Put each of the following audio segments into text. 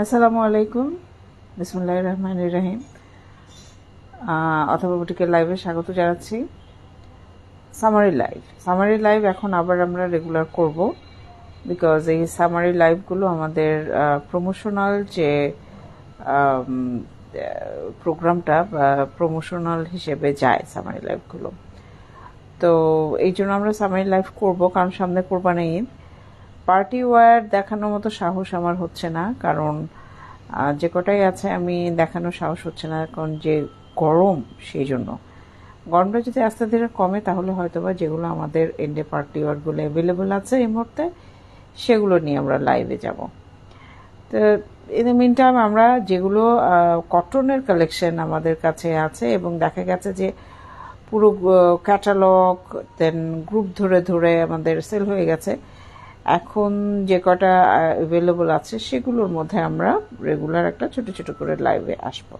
আসসালামু আলাইকুম। বিসমুল্লাহ রহমান রহিম। অথবা বুটিকের লাইভে স্বাগত জানাচ্ছি। সামারি লাইভ সামারি লাইভ এখন আবার আমরা রেগুলার করব বিকজ এই সামারি লাইভগুলো আমাদের প্রমোশনাল যে প্রোগ্রামটা প্রমোশনাল হিসেবে যায় সামারি লাইভগুলো তো এই জন্য আমরা সামারি লাইভ করব কারণ সামনে কোরবানি ঈদ। পার্টি ওয়্যার দেখানোর মতো সাহস আমার হচ্ছে না, কারণ যে কটাই আছে আমি দেখানোর সাহস হচ্ছে না, কারণ যে গরম সেই জন্য গরমটা যদি আস্তে ধীরে কমে, তাহলে হয়তো বা যেগুলো আমাদের এন্ডে পার্টি ওয়ারগুলো অ্যাভেলেবল আছে এই মুহূর্তে, সেগুলো নিয়ে আমরা লাইভে যাব। তো ইন মিন টাইম আমরা যেগুলো কটনের কালেকশন আমাদের কাছে আছে এবং দেখা গেছে যে পুরো ক্যাটালগ দেন গ্রুপ ধরে ধরে আমাদের সেল হয়ে গেছে। এখন যে কটা অ্যাভেলেবল আছে, সেগুলোর মধ্যে আমরা রেগুলার একটা ছোট ছোট করে লাইভে আসব।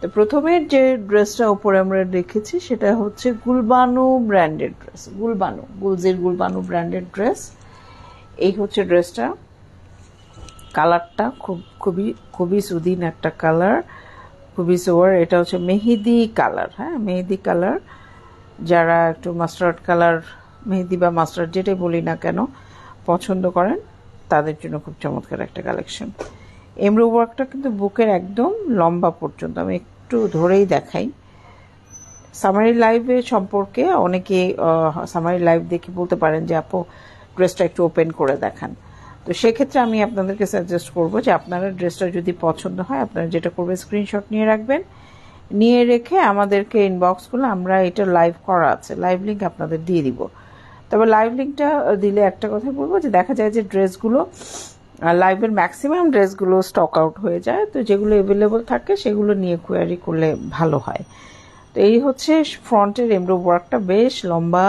তো প্রথমের যে ড্রেসটা উপরে আমরা রেখেছি সেটা হচ্ছে গুলবানু ব্র্যান্ডেড ড্রেস গুলবানু, গুলজির গুলবানু ব্র্যান্ডেড ড্রেস এই হচ্ছে ড্রেসটা কালারটা খুব, খুবই খুবই সুদিন একটা কালার, খুবই সোয়ার এটা হচ্ছে মেহেদি কালার হ্যাঁ মেহেদি কালার। যারা একটু মাস্টার্ড কালার মেহেদি বা মাস্টার যেটাই বলি না কেন পছন্দ করেন, তাদের জন্য খুব চমৎকার একটা কালেকশন এমরো ওয়ার্কটা কিন্তু বুকের একদম লম্বা পর্যন্ত, আমি একটু ধরেই দেখাই। সামারি লাইভের সম্পর্কে অনেকে সামারি লাইভ দেখে বলতে পারেন যে, আপু ড্রেসটা একটু ওপেন করে দেখান। তো সেক্ষেত্রে আমি আপনাদেরকে সাজেস্ট করব যে, আপনারা ড্রেসটা যদি পছন্দ হয়, আপনারা যেটা করবেন স্ক্রিনশট নিয়ে রাখবেন। নিয়ে রেখে আমাদেরকে ইনবক্স করলে আমরা এটা লাইভ করা আছে। লাইভ লিঙ্ক আপনাদের দিয়ে দিব। তবে লাইভ লিঙ্কটা দিলে একটা কথা বলব যে দেখা যায় যে ড্রেসগুলো লাইভের ম্যাক্সিমাম ড্রেসগুলো স্টক আউট হয়ে যায়। তো যেগুলো অ্যাভেলেবল থাকে, সেগুলো নিয়ে কোয়ারি করলে ভালো হয়। তো এই হচ্ছে ফ্রন্টের এমব্রো ওয়ার্কটা বেশ লম্বা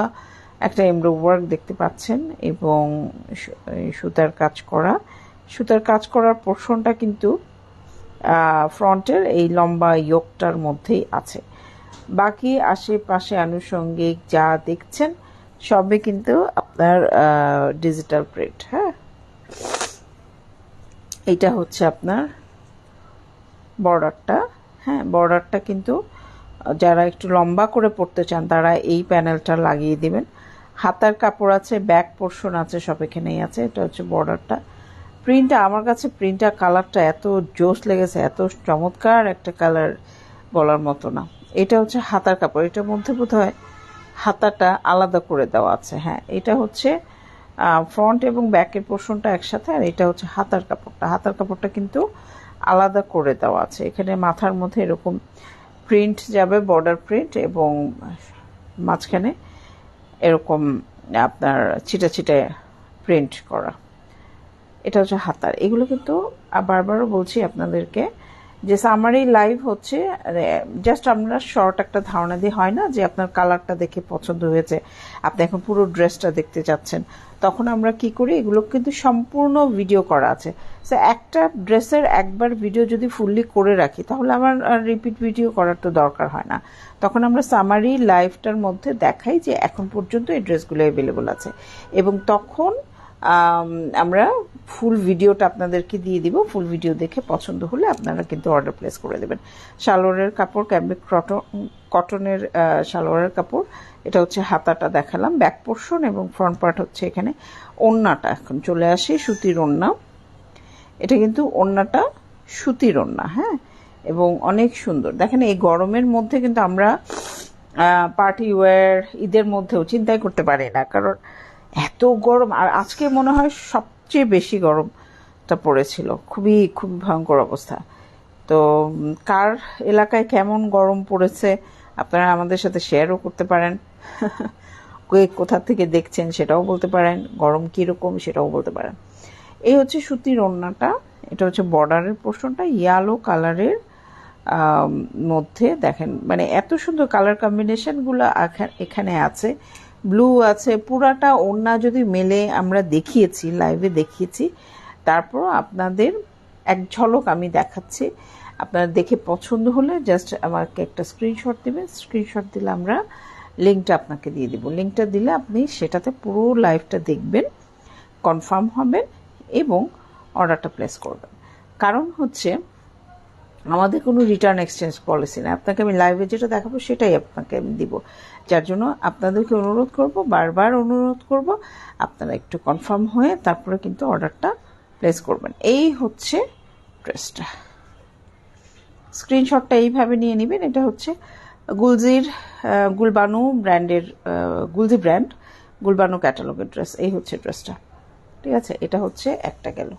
একটা এমব্রো ওয়ার্ক দেখতে পাচ্ছেন এবং সুতার কাজ করা। সুতার কাজ করার পোর্শনটা কিন্তু ফ্রন্টের এই লম্বা ইয়োকটার মধ্যেই আছে। বাকি আশেপাশে আনুষঙ্গিক যা দেখছেন সবই কিন্তু আপনার ডিজিটাল প্রিন্ট হ্যাঁ? এটা হচ্ছে আপনার বর্ডারটা হ্যাঁ? বর্ডারটা কিন্তু যারা একটু লম্বা করে পড়তে চান, তারা এই প্যানেলটা লাগিয়ে দিবেন। হাতার কাপড় আছে ব্যাক পোর্শন আছে, সব এখানেই আছে, এটা হচ্ছে বর্ডারটা প্রিন্টটা আমার কাছে প্রিন্টটা কালারটা এত জোশ লেগেছে, এত চমৎকার একটা কালার বলার মতো না। এটা হচ্ছে হাতার কাপড়, এটার মধ্যে বোধ হয় হাতাটা আলাদা করে দেওয়া আছে। হ্যাঁ এটা হচ্ছে ফ্রন্ট এবং ব্যাকের পোর্শনটা একসাথে আর এটা হচ্ছে হাতার কাপড়টা। হাতার কাপড়টা কিন্তু আলাদা করে দেওয়া আছে। এখানে মাথার মধ্যে এরকম প্রিন্ট যাবে বর্ডার প্রিন্ট এবং মাঝখানে এরকম আপনার ছিটা ছিটে প্রিন্ট করা। এটা হচ্ছে হাতার। এগুলো কিন্তু বারবারও বলছি আপনাদেরকে যে সামারি লাইভ হচ্ছে জাস্ট আমরা শর্ট একটা ধারণা দিয়ে হয় না যে আপনার কালারটা দেখে পছন্দ হয়েছে। আপনি এখন পুরো ড্রেসটা দেখতে চাচ্ছেন তখন আমরা কি করি, এগুলো কিন্তু সম্পূর্ণ ভিডিও করা আছে। সো একটা ড্রেসের একবার ভিডিও যদি ফুললি করে রাখি, তাহলে আমার রিপিট ভিডিও করার তো দরকার হয় না। তখন আমরা সামারি লাইভটার মধ্যে দেখাই যে এখন পর্যন্ত এই ড্রেসগুলো অ্যাভেলেবল আছে। এবং তখন আমরা ফুল ভিডিওটা আপনাদেরকে দিয়ে দিব। ফুল ভিডিও দেখে পছন্দ হলে আপনারা কিন্তু অর্ডার প্লেস করে দেবেন। সালোয়ারের কাপড় ক্যাম্বিক কটনের সালোয়ারের কাপড়। এটা হচ্ছে হাতাটা দেখালাম। ব্যাক পোর্শন এবং ফ্রন্ট পার্ট হচ্ছে এখানে ওন্নাটা এখন চলে আসে সুতির ওন্না এটা কিন্তু ওন্নাটা সুতির ওন্না হ্যাঁ? এবং অনেক সুন্দর। দেখেন এই গরমের মধ্যে কিন্তু আমরা পার্টি ওয়্যার ঈদের মধ্যেও চিন্তাই করতে পারি না। কারণ এত গরম, আর আজকে মনে হয় সবচেয়ে বেশি গরমটা পড়েছিল। খুবই খুবই ভয়ঙ্কর অবস্থা। তো কার এলাকায় কেমন গরম পড়েছে আপনারা আমাদের সাথে শেয়ারও করতে পারেন। কে কোথা থেকে দেখছেন সেটাও বলতে পারেন। গরম কীরকম সেটাও বলতে পারেন। এই হচ্ছে সুতির ওড়নাটা। এটা হচ্ছে বর্ডারের পোর্শনটা। ইয়েলো কালারের মধ্যে দেখেন মানে এত সুন্দর কালার কম্বিনেশনগুলো এখানে আছে। ব্লু আছে, পুরাটা ওড়না যদি মেলে আমরা দেখিয়েছি লাইভে দেখিয়েছি তারপর আপনাদের এক ঝলক আমি দেখাচ্ছি। আপনারা দেখে পছন্দ হলে জাস্ট আমাকে একটা স্ক্রিনশট দেবেন স্ক্রিনশট দিলে আমরা লিঙ্কটা আপনাকে দিয়ে দিব। লিঙ্কটা দিলে আপনি সেটাতে পুরো লাইভটা দেখবেন কনফার্ম হবেন এবং অর্ডারটা প্লেস করবেন। কারণ হচ্ছে, আমাদের কোনো রিটার্ন এক্সচেঞ্জ পলিসি না আপনাকে আমি লাইভে যেটা দেখাবো সেটাই আপনাকে আমি দিব। যার জন্য আপনাদেরকে অনুরোধ করব, বারবার অনুরোধ করব, আপনারা একটু কনফার্ম হয়ে তারপরে কিন্তু অর্ডারটা প্লেস করবেন। এই হচ্ছে ড্রেসটা স্ক্রিনশটটা এইভাবে নিয়ে নেবেন। এটা হচ্ছে গুলজির গুলবানু ব্র্যান্ডের গুলজি ব্র্যান্ড, গুলবানু ক্যাটালগের ড্রেস এই হচ্ছে ড্রেসটা ঠিক আছে? এটা হচ্ছে একটা গেল।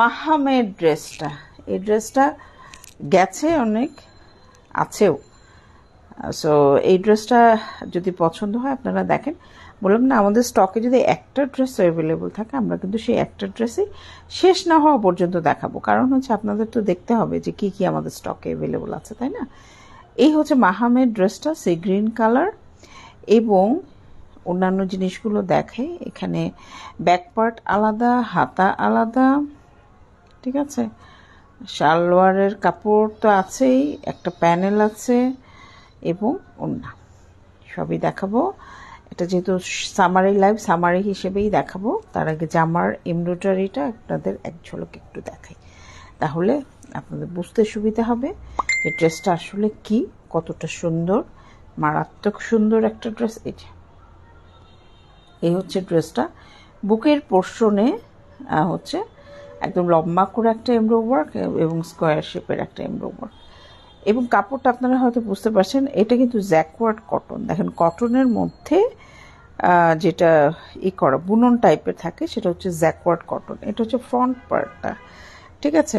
মাহামের ড্রেসটা এই ড্রেসটা গেছে অনেক, আছেও। সো এই ড্রেসটা যদি পছন্দ হয়, আপনারা দেখেন। বললাম না, আমাদের স্টকে যদি একটা ড্রেস অ্যাভেলেবল থাকে, আমরা কিন্তু সেই একটা ড্রেসই শেষ না হওয়া পর্যন্ত দেখাবো। কারণ হচ্ছে আপনাদের তো দেখতে হবে যে কি কি আমাদের স্টকে অ্যাভেলেবল আছে, তাই না? এই হচ্ছে মাহামের ড্রেসটা সেই গ্রিন কালার এবং অন্যান্য জিনিসগুলো দেখে। এখানে ব্যাক পার্ট আলাদা, হাতা আলাদা, ঠিক আছে? সালোয়ারের কাপড় তো আছেই, একটা প্যানেল আছে। এবং ওন্না সবই দেখাবো। এটা যেহেতু সামারি লাইভ সামারি হিসেবেই দেখাবো। তার আগে জামার এমব্রয়ডারিটা আপনাদের এক ঝলক একটু দেখাই। তাহলে আপনাদের বুঝতে সুবিধা হবে যে ড্রেসটা আসলে কি, কতটা সুন্দর, মারাত্মক সুন্দর একটা ড্রেস এটা এই হচ্ছে ড্রেসটা। বুকের পোর্শনে হচ্ছে একদম লম্বা করে একটা এমব্রো ওয়ার্ক এবং স্কোয়ার শেপের একটা এমব্রো ওয়ার্ক এবং কাপড়টা আপনারা হয়তো বুঝতে পারছেন, এটা কিন্তু জ্যাকওয়ার্ড কটন। দেখেন, কটনের মধ্যে যেটা ই করা, বুনন টাইপের থাকে, সেটা হচ্ছে জ্যাকওয়ার্ড কটন। এটা হচ্ছে ফ্রন্ট পার্টটা, ঠিক আছে?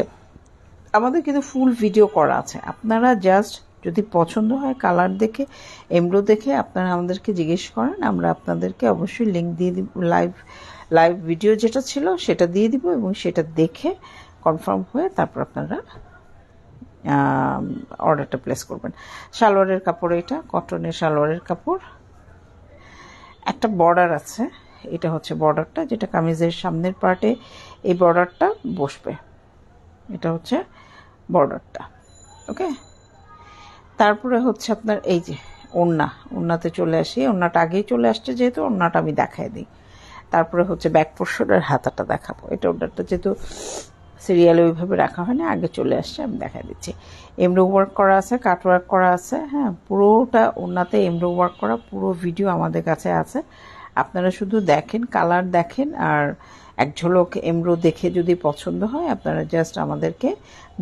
আমাদের কিন্তু ফুল ভিডিও করা আছে। আপনারা জাস্ট যদি পছন্দ হয় কালার দেখে, এমব্রো দেখে আপনারা আমাদেরকে জিজ্ঞেস করেন, আমরা আপনাদেরকে অবশ্যই লিঙ্ক দিয়ে দিব, লাইভ লাইভ ভিডিও যেটা ছিল সেটা দিয়ে দিব এবং সেটা দেখে কনফার্ম হয়ে তারপর আপনারা অর্ডারটা প্লেস করবেন। সালোয়ারের কাপড় এটা কটনের সালোয়ারের কাপড়। একটা বর্ডার আছে, এটা হচ্ছে বর্ডারটা যেটা কামিজের সামনের পার্টে এই বর্ডারটা বসবে। এটা হচ্ছে বর্ডারটা ওকে তারপরে হচ্ছে আপনার এই যে ওড়না, ওড়নাতে চলে আসি। ওড়নাটা আগেই চলে আসছে যেহেতু, ওড়নাটা আমি দেখাই দিই। তারপরে হচ্ছে ব্যাক পোর্শনের হাতাটা দেখাবো। এটা ওটারটা যেহেতু সিরিয়ালে ওইভাবে রাখা হয় না, আগে চলে আসছে, আমি দেখা দিচ্ছি। এমব্রো ওয়ার্ক করা আছে কাট ওয়ার্ক করা আছে হ্যাঁ পুরোটা ওনাতে এমব্রো ওয়ার্ক করা, পুরো ভিডিও আমাদের কাছে আছে। আপনারা শুধু দেখেন কালার দেখেন, আর এক ঝলক এমব্রো দেখে যদি পছন্দ হয়, আপনারা জাস্ট আমাদেরকে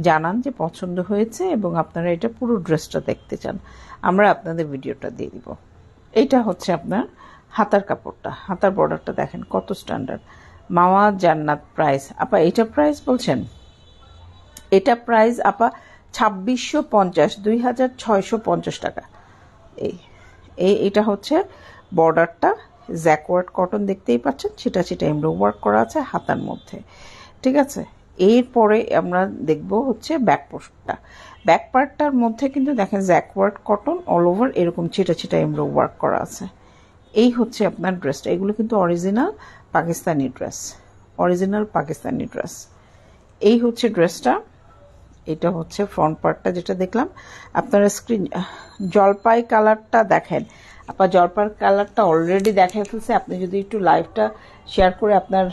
জানান যে পছন্দ হয়েছে এবং আপনারা এটা পুরো ড্রেসটা দেখতে চান। আমরা আপনাদের ভিডিওটা দিয়ে দিব। এইটা হচ্ছে আপনার হাতার কাপড়টা, হাতার বর্ডারটা দেখেন কত স্ট্যান্ডার্ড মাওয়া জান্নাত প্রাইস আপা, এটা প্রাইস বলছেন? এটা প্রাইস আপা ছাব্বিশশো পঞ্চাশ, দুই হাজার ছয়শো পঞ্চাশ টাকা। এই এই, এটা হচ্ছে বর্ডারটা জ্যাকওয়ার্ড কটন দেখতেই পাচ্ছেন, সেটা সেটা এমব্রো ওয়ার্ক করা আছে হাতার মধ্যে। ঠিক আছে? এরপরে আমরা দেখব হচ্ছে ব্যাক পোস্টটা ব্যাক পার্টটার মধ্যে কিন্তু দেখেন জ্যাকওয়ার্ড কটন অল ওভার এরকম ছিটা ছিটা এমব্রো ওয়ার্ক করা আছে। এই হচ্ছে আপনার ড্রেসটা এগুলো কিন্তু original Pakistani dress original Pakistani dress এই হচ্ছে ড্রেসটা এটা হচ্ছে ফ্রন্ট পার্টটা যেটা দেখলাম। আপনারা স্ক্রিন জলপাই কালারটা দেখেন। আপনার জলপাই কালারটা অলরেডি দেখা ফেলছে। আপনি যদি একটু লাইভটা শেয়ার করে আপনার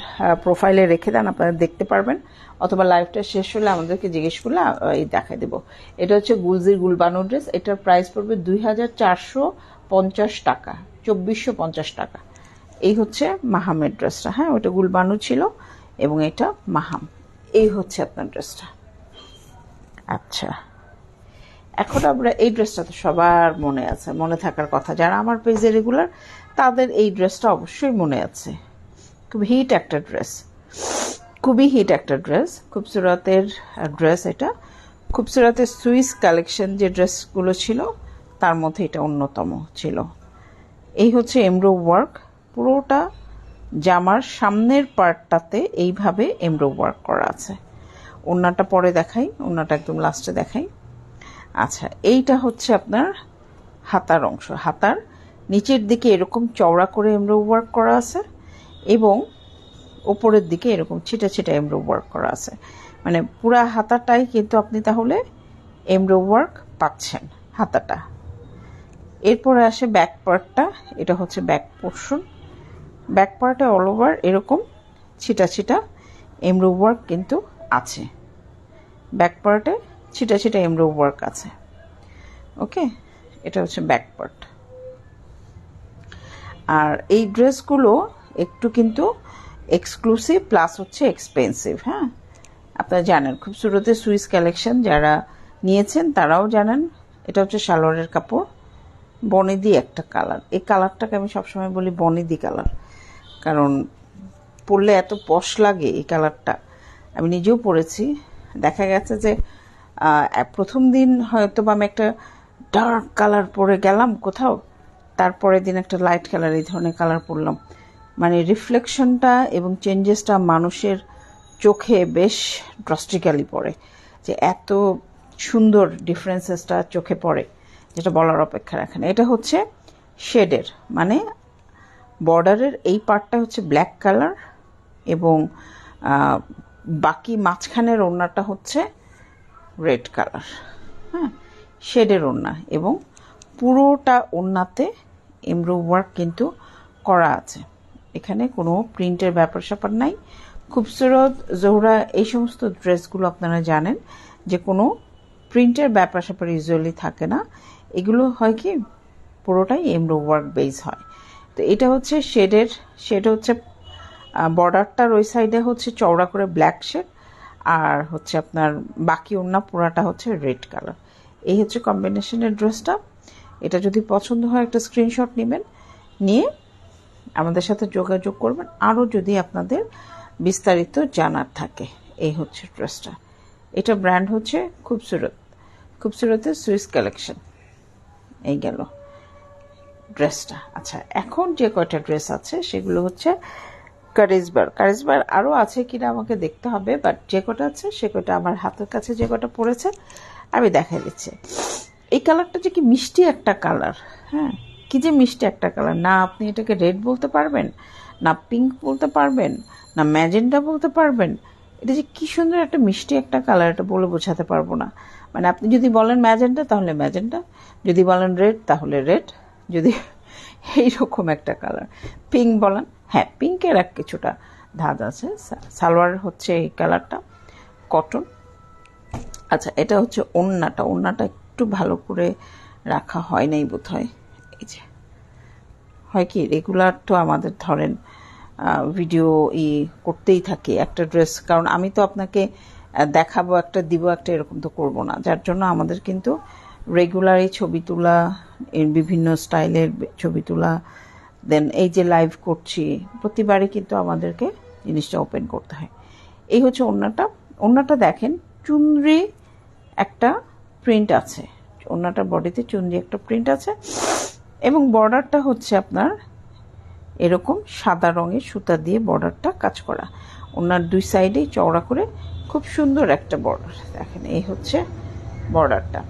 প্রোফাইলে রেখে দেন, আপনারা দেখতে পারবেন। অথবা লাইভটা শেষ হলে আমাদেরকে জিজ্ঞেস করলে এই দেখাই দেবো। এটা হচ্ছে গুলজির গুলবানো ড্রেস এটার প্রাইস পড়বে দুই হাজার চারশো পঞ্চাশ টাকা। চব্বিশশো পঞ্চাশ টাকা। এই হচ্ছে মাহামের ড্রেসটা হ্যাঁ ওটা গুলবানু ছিল এবং এটা মাহাম। এই হচ্ছে আপনার ড্রেসটা আচ্ছা। এখন আমরা এই ড্রেসটা তো সবার মনে আছে, মনে থাকার কথা। যারা আমার পেজে রেগুলার, তাদের এই ড্রেসটা অবশ্যই মনে আছে। খুব হিট একটা ড্রেস খুবই হিট একটা ড্রেস খুবসুরতের ড্রেস এটা। খুবসুরতের সুইস কালেকশন যে ড্রেসগুলো ছিল, তার মধ্যে এটা অন্যতম ছিল। এই হচ্ছে এমব্রো ওয়ার্ক পুরোটা জামার সামনের পার্টটাতে এইভাবে এমব্রো ওয়ার্ক করা আছে। ওড়নাটা পরে দেখাই, ওড়নাটা একদম লাস্টে দেখাই। আচ্ছা এইটা হচ্ছে আপনার হাতার অংশ। হাতার নিচের দিকে এরকম চওড়া করে এমব্রো ওয়ার্ক করা আছে এবং ওপরের দিকে এরকম ছিটা ছিটা এমব্রো ওয়ার্ক করা আছে। মানে পুরা হাতাটাই কিন্তু আপনি তাহলে এমব্রো ওয়ার্ক পাচ্ছেন, হাতাটা। এরপরে আসে ব্যাক পার্টটা এটা হচ্ছে ব্যাক পোর্শন ব্যাক পার্টে অল ওভার এরকম ছিটা ছিটা এমব্রো ওয়ার্ক কিন্তু আছে। ব্যাক পার্টে ছিটা ছিটা এমব্রো ওয়ার্ক আছে। ওকে এটা হচ্ছে ব্যাক পার্ট আর এই ড্রেসগুলো একটু কিন্তু এক্সক্লুসিভ প্লাস হচ্ছে এক্সপেন্সিভ হ্যাঁ? আপনারা জানেন, খুব শুরুতে সুইস কালেকশন যারা নিয়েছেন তারাও জানেন, এটা হচ্ছে সালোয়ারের কাপড়। বনেদি একটা কালার। এই কালারটাকে আমি সবসময় বলি বনেদি কালার। কারণ পরলে এত পশ লাগে এই কালারটা। আমি নিজেও পরেছি। দেখা গেছে যে প্রথম দিন হয়তো বা আমি একটা ডার্ক কালার পরে গেলাম কোথাও। তারপরের দিন একটা লাইট কালার, এই ধরনের কালার পরলাম। মানে রিফ্লেকশনটা এবং চেঞ্জেসটা মানুষের চোখে বেশ ড্রাস্টিক্যালি পড়ে। যে এত সুন্দর ডিফারেন্সেসটা চোখে পড়ে। যেটা বলার অপেক্ষা রাখে না এটা হচ্ছে শেডের মানে বর্ডারের এই পার্টটা হচ্ছে ব্ল্যাক কালার এবং বাকি মাঝখানের ওড়নাটা হচ্ছে রেড কালার হ্যাঁ শেডের ওড়না এবং পুরোটা ওড়নাতে এমব্রো ওয়ার্ক কিন্তু করা আছে। এখানে কোনো প্রিন্টের ব্যাপার স্যাপার নাই। খুবসুরত জোহরা, এই সমস্ত ড্রেসগুলো আপনারা জানেন যে কোনো প্রিন্টের ব্যাপার স্যাপার ইউজুয়ালি থাকে না। এগুলো হয় কি? পুরোটাই এমব্রো ওয়ার্ক বেস হয়। তো এটা হচ্ছে শেডের, শেড হচ্ছে বর্ডারটার ওই সাইডে হচ্ছে চওড়া করে ব্ল্যাক শেড, আর হচ্ছে আপনার বাকি ওড়না পুরাটা হচ্ছে রেড কালার। এই হচ্ছে কম্বিনেশনের ড্রেসটা। এটা যদি পছন্দ হয় একটা স্ক্রিনশট নেবেন, নিয়ে আমাদের সাথে যোগাযোগ করবেন। আরও যদি আপনাদের বিস্তারিত জানার থাকে, এই হচ্ছে ড্রেসটা। এটা ব্র্যান্ড হচ্ছে খুবসুরত, খুবসুরতের সুইস কালেকশন। এই গেল। ড্রেসটা আচ্ছা এখন যে কয়টা ড্রেস আছে, সেগুলো হচ্ছে কারিজবার কারিজবার আরও আছে কিনা আমাকে দেখতে হবে বাট যে কটা আছে, সে কটা আমার হাতের কাছে যে কটা পড়েছে, আমি দেখাই দিচ্ছি। এই কালারটা যে কি মিষ্টি একটা কালার হ্যাঁ? কি যে মিষ্টি একটা কালার না আপনি এটাকে রেড বলতে পারবেন, না পিঙ্ক বলতে পারবেন, না ম্যাজেন্ডা বলতে পারবেন, এটা যে কি সুন্দর একটা মিষ্টি একটা কালার এটা বলে বোঝাতে পারব না। মানে আপনি যদি বলেন ম্যাজেন্ডা তাহলে ম্যাজেন্ডা যদি বলেন রেড, তাহলে রেড। যদি এইরকম একটা কালার। পিঙ্ক বলেন হ্যাঁ পিঙ্কের এক কিছুটা ধাঁধ আছে। সালোয়ার হচ্ছে এই কালারটা। কটন। আচ্ছা এটা হচ্ছে ওড়নাটা ওড়নাটা একটু ভালো করে রাখা হয় নাই বোধ হয় এই যে। হয় কি, রেগুলার তো আমাদের ধরেন ভিডিও ই করতেই থাকি একটা ড্রেস। কারণ আমি তো আপনাকে দেখাবো একটা, দিব একটা, এরকম তো করব না। যার জন্য আমাদের কিন্তু রেগুলার এই ছবি তোলা বিভিন্ন স্টাইলের ছবি তোলা দেন এই যে লাইভ করছি, প্রতিবারই কিন্তু আমাদেরকে জিনিসটা ওপেন করতে হয়। এই হচ্ছে ওড়নাটা। ওড়নাটা দেখেন, চুনরি একটা প্রিন্ট আছে। ওড়নাটার বডিতে চুনরি একটা প্রিন্ট আছে। এবং বর্ডারটা হচ্ছে আপনার এরকম সাদা রঙের সুতা দিয়ে বর্ডারটা কাজ করা। ওনার দুই সাইডেই চওড়া করে খুব সুন্দর একটা বর্ডার দেখেন, এই হচ্ছে বর্ডারটা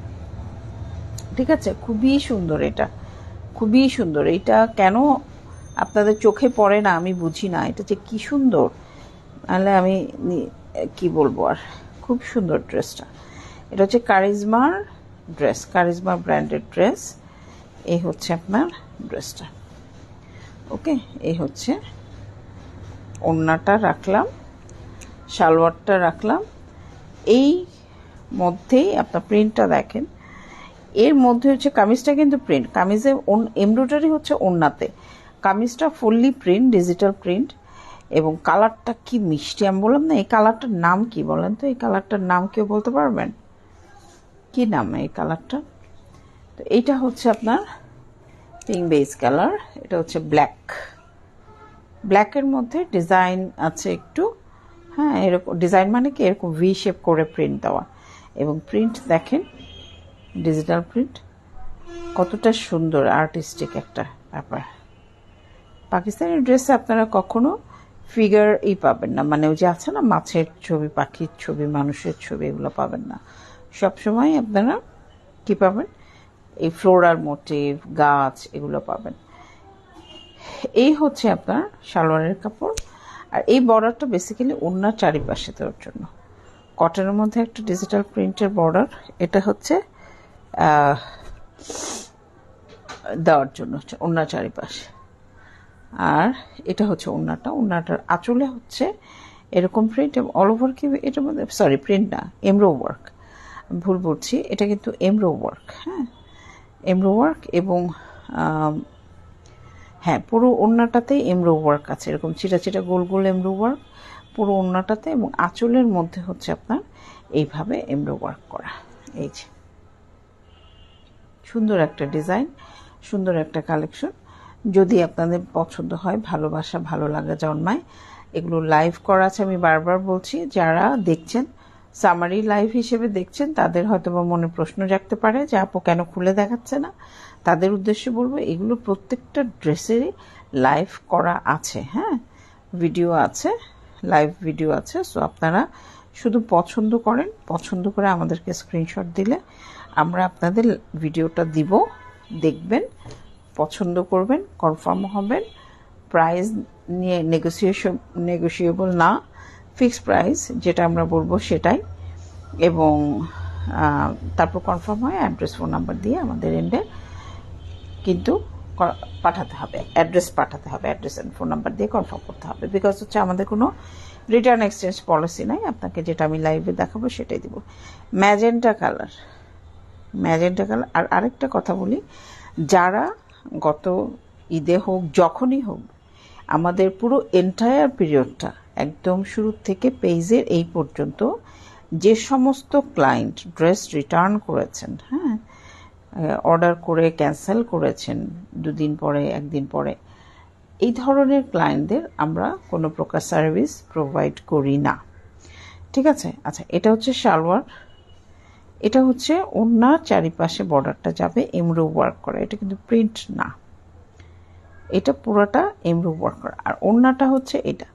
ঠিক আছে? খুবই সুন্দর এটা। খুবই সুন্দর। এটা কেন আপনাদের চোখে পড়ে না আমি বুঝি না। এটা যে কি সুন্দর। নাহলে আমি কি বলব আর? খুব সুন্দর ড্রেসটা। এটা হচ্ছে কারিজমার ড্রেস কারিজমা ব্র্যান্ডের ড্রেস এই হচ্ছে আপনার ড্রেসটা। ওকে? এই হচ্ছে ওড়নাটা রাখলাম। সালোয়ারটা রাখলাম। এই মধ্যেই আপনার প্রিন্টটা দেখেন। এর মধ্যে হচ্ছে কামিজটা কিন্তু প্রিন্ট কামিজে এমব্রয়ডারি হচ্ছে ওড়নাতে কামিজটা ফুললি প্রিন্ট ডিজিটাল প্রিন্ট এবং কালারটা কি মিষ্টি আমি বললাম না, এই কালারটার নাম কি বলেন তো? এই কালারটার নাম কেউ বলতে পারবেন? কি নাম এই কালারটা তো এইটা হচ্ছে আপনার পিঙ্ক বেস কালার এটা হচ্ছে ব্ল্যাক ব্ল্যাকের মধ্যে ডিজাইন আছে একটু। হ্যাঁ এরকম ডিজাইন মানে কি? এরকম ভি শেপ করে প্রিন্ট দেওয়া। এবং প্রিন্ট দেখেন ডিজিটাল প্রিন্ট কতটা সুন্দর আর্টিস্টিক একটা ব্যাপার। পাকিস্তানি ড্রেসে আপনারা কখনো ফিগার ই পাবেন না। মানে ওই যে আছে না, মাছের ছবি, পাখির ছবি, মানুষের ছবি, এগুলো পাবেন না। সবসময় আপনারা কি পাবেন? এই ফ্লোরাল মোটিভ গাছ, এগুলো পাবেন। এই হচ্ছে আপনার সালোয়ারের কাপড়। আর এই বর্ডারটা বেসিক্যালি ওড়নার চারিপাশে দেওয়ার জন্য। কটনের মধ্যে একটা ডিজিটাল প্রিন্টের বর্ডার এটা হচ্ছে দেওয়ার জন্য হচ্ছে ওড়নার চারিপাশে। আর এটা হচ্ছে ওড়নাটা, ওড়নাটার আঁচলে হচ্ছে এরকম প্রিন্ট অল ওভার কি এটার মধ্যে সরি প্রিন্ট না এমরো ওয়ার্ক ভুল বলছি, এটা কিন্তু এমরো ওয়ার্ক হ্যাঁ? এমরো ওয়ার্ক এবং হ্যাঁ পুরো ওড়নাটাতেই এমরো ওয়ার্ক আছে। এরকম চিটা চিটা গোল গোল এমরো ওয়ার্ক পুরো ওড়নাটাতে এবং আঁচলের মধ্যে হচ্ছে আপনার এইভাবে এমরো ওয়ার্ক করা। এই যে। সুন্দর একটা ডিজাইন সুন্দর একটা কালেকশন যদি আপনাদের পছন্দ হয়, ভালোবাসা, ভালো লাগা জন্মায়, এগুলো লাইভ করা আছে আমি বারবার বলছি। যারা দেখছেন সামারি লাইভ হিসেবে দেখছেন, তাদের হয়তো বা মনে প্রশ্ন জাগতে পারে যে, আপু কেন খুলে দেখাচ্ছে না? তাদের উদ্দেশ্যে বলব, এগুলো প্রত্যেকটা ড্রেসেরই লাইভ করা আছে হ্যাঁ? ভিডিও আছে লাইভ ভিডিও আছে সো আপনারা শুধু পছন্দ করেন, পছন্দ করে আমাদেরকে স্ক্রিনশট দিলে আমরা আপনাদের ভিডিওটা দিব, দেখবেন, পছন্দ করবেন কনফার্ম হবেন প্রাইস নিয়ে নেগোসিয়েশন নেগোসিয়েবল না ফিক্সড প্রাইস যেটা আমরা বলব সেটাই, এবং তারপর কনফার্ম হয় অ্যাড্রেস ফোন নাম্বার দিয়ে আমাদের এন্ডে কিন্তু পাঠাতে হবে অ্যাড্রেস পাঠাতে হবে অ্যাড্রেস অ্যান্ড ফোন নাম্বার দিয়ে কনফার্ম করতে হবে। বিকজ হচ্ছে আমাদের কোনো রিটার্ন এক্সচেঞ্জ পলিসি নাই, আপনাকে যেটা আমি লাইভে দেখাবো সেটাই দেবো। ম্যাজেন্টা কালার ম্যাজেন্টা কালার আর আরেকটা কথা বলি, যারা গত ঈদে হোক, যখনই হোক, আমাদের পুরো এন্টায়ার পিরিয়ডটা একদম শুরু থেকে পেজের এই পর্যন্ত যে সমস্ত ক্লায়েন্ট ড্রেস রিটার্ন করেছেন হ্যাঁ অর্ডার করে ক্যান্সেল করেছেন দুদিন পরে, একদিন পরে। এই ধরনের ক্লায়েন্টদের আমরা কোনো প্রকার সার্ভিস প্রোভাইড করি না। ঠিক আছে? আচ্ছা এটা হচ্ছে সালোয়ার। এটা হচ্ছে ওনার চারিপাশে বর্ডারটা যাবে এমরো ওয়ার্ক করা। এটা কিন্তু প্রিন্ট না। এটা পুরোটা এমরো ওয়ার্ক করা। আর ওড়নাটা হচ্ছে এটা।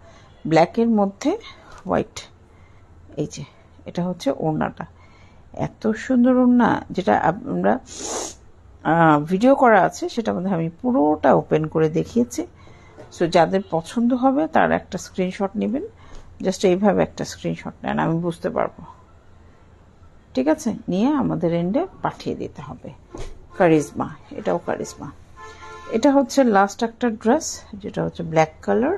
ব্ল্যাকের মধ্যে হোয়াইট এই যে, এটা হচ্ছে ওড়নাটা। এত সুন্দর ওড়না যেটা আমরা ভিডিও করা আছে, সেটা মধ্যে আমি পুরোটা ওপেন করে দেখিয়েছি। সো যাদের পছন্দ হবে, তার একটা স্ক্রিনশট নেবেন। জাস্ট এইভাবে একটা স্ক্রিনশট নেন, আমি বুঝতে পারব। ঠিক আছে? নিয়ে আমাদের এন্ডে পাঠিয়ে দিতে হবে। কারিজমা এটাও কারিজমা এটা হচ্ছে লাস্ট একটা ড্রেস যেটা হচ্ছে ব্ল্যাক কালার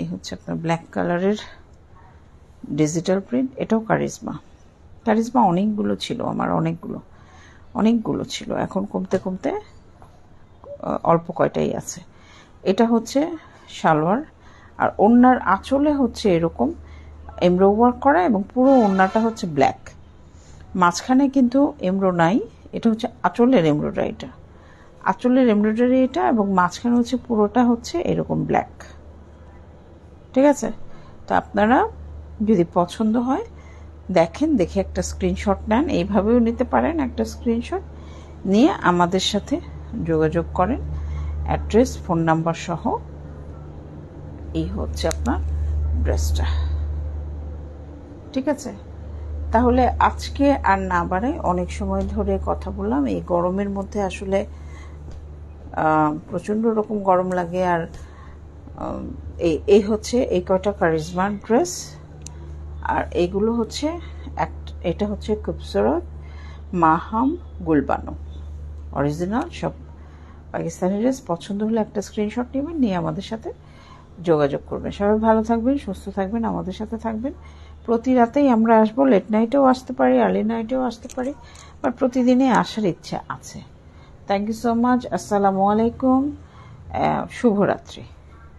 এই হচ্ছে আপনার ব্ল্যাক কালারের ডিজিটাল প্রিন্ট এটাও কারিজমা কারিজমা অনেকগুলো ছিল, আমার অনেকগুলো অনেকগুলো ছিল। এখন কমতে কমতে অল্প কয়টাই আছে। এটা হচ্ছে সালোয়ার, আর ওড়নার আঁচলে হচ্ছে এরকম এমব্রো ওয়ার্ক করা এবং পুরো ওড়নাটা হচ্ছে ব্ল্যাক। মাঝখানে কিন্তু এমব্রো নাই, এটা হচ্ছে আঁচলের এমব্রয়ডারিটা আঁচলের এমব্রয়ডারি এটা এবং মাঝখানে হচ্ছে পুরোটা হচ্ছে এরকম ব্ল্যাক। ঠিক আছে? তো আপনারা যদি পছন্দ হয় দেখেন, দেখে একটা স্ক্রিনশট নেন। এইভাবেও নিতে পারেন একটা স্ক্রিনশট নিয়ে আমাদের সাথে যোগাযোগ করেন। অ্যাড্রেস ফোন নাম্বার সহ এই হচ্ছে আপনার ড্রেসটা ঠিক আছে? তাহলে আজকে আর না বাড়ে অনেক সময় ধরে কথা বললাম। এই গরমের মধ্যে আসলে প্রচণ্ড রকম গরম লাগে। আর এই এই হচ্ছে এই কয়টা কারিজমার ড্রেস আর এইগুলো হচ্ছে এক, এটা হচ্ছে খুবসুরত মাহাম গুলবানো। অরিজিনাল সব পাকিস্তানি ড্রেস পছন্দ হলে একটা স্ক্রিনশট নেবেন, নিয়ে আমাদের সাথে যোগাযোগ করবেন। সবাই ভালো থাকবেন, সুস্থ থাকবেন, আমাদের সাথে থাকবেন। প্রতি রাতেই আমরা আসব লেট নাইটেও আসতে পারি আর্লি নাইটেও আসতে পারি বাট প্রতিদিনই আসার ইচ্ছা আছে। থ্যাংক ইউ সো মাচ আসসালামু আলাইকুম শুভরাত্রি।